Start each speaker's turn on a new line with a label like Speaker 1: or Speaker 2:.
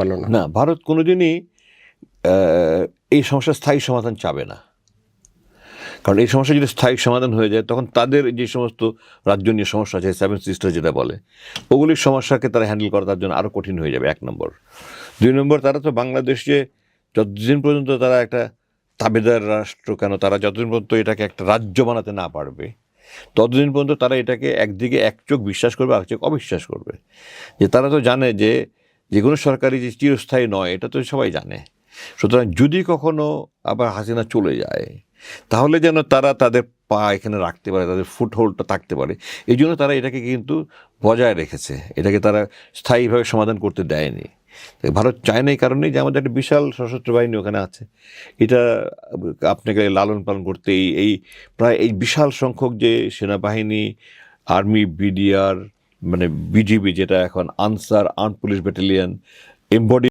Speaker 1: ভালো না।
Speaker 2: না, ভারত কোনোদিনই এই সমস্যার স্থায়ী সমাধান চাবে না। কারণ এই সমস্যা যদি স্থায়ী সমাধান হয়ে যায়, তখন তাদের যে সমস্ত রাজ্য নিয়ে সমস্যা আছে সেভেন সিস্টার যেটা বলে, ওগুলির সমস্যাকে তারা হ্যান্ডেল করা তার জন্য আরও কঠিন হয়ে যাবে, এক নম্বর। দুই নম্বর, তারা তো বাংলাদেশে যতদিন পর্যন্ত তারা একটা তাবেদার রাষ্ট্র, কেন তারা যতদিন পর্যন্ত এটাকে একটা রাজ্য বানাতে না পারবে, ততদিন পর্যন্ত তারা এটাকে একদিকে এক চোখ বিশ্বাস করবে আর চোখ অবিশ্বাস করবে। যে তারা তো জানে যে যে কোনো সরকারি যে চিরস্থায়ী নয়, এটা তো সবাই জানে। সুতরাং যদি কখনো আবার হাসিনা চলে যায়, তাহলে যেন তারা তাদের পা এখানে রাখতে পারে, তাদের ফুটহোল্ডটা থাকতে পারে। এই জন্য তারা এটাকে কিন্তু বজায় রেখেছে। এটাকে তারা স্থায়ীভাবে সমাধান করতে দেয়নি। ভারত চায় না এই কারণেই যে আমাদের একটা বিশাল সশস্ত্র বাহিনী ওখানে আছে। এটা আপনাকে লালন পালন করতে এই প্রায় এই বিশাল সংখ্যক যে সেনাবাহিনী, আর্মি, বিডিআর মানে বিজিবি যেটা এখন Ansar arm police battalion embody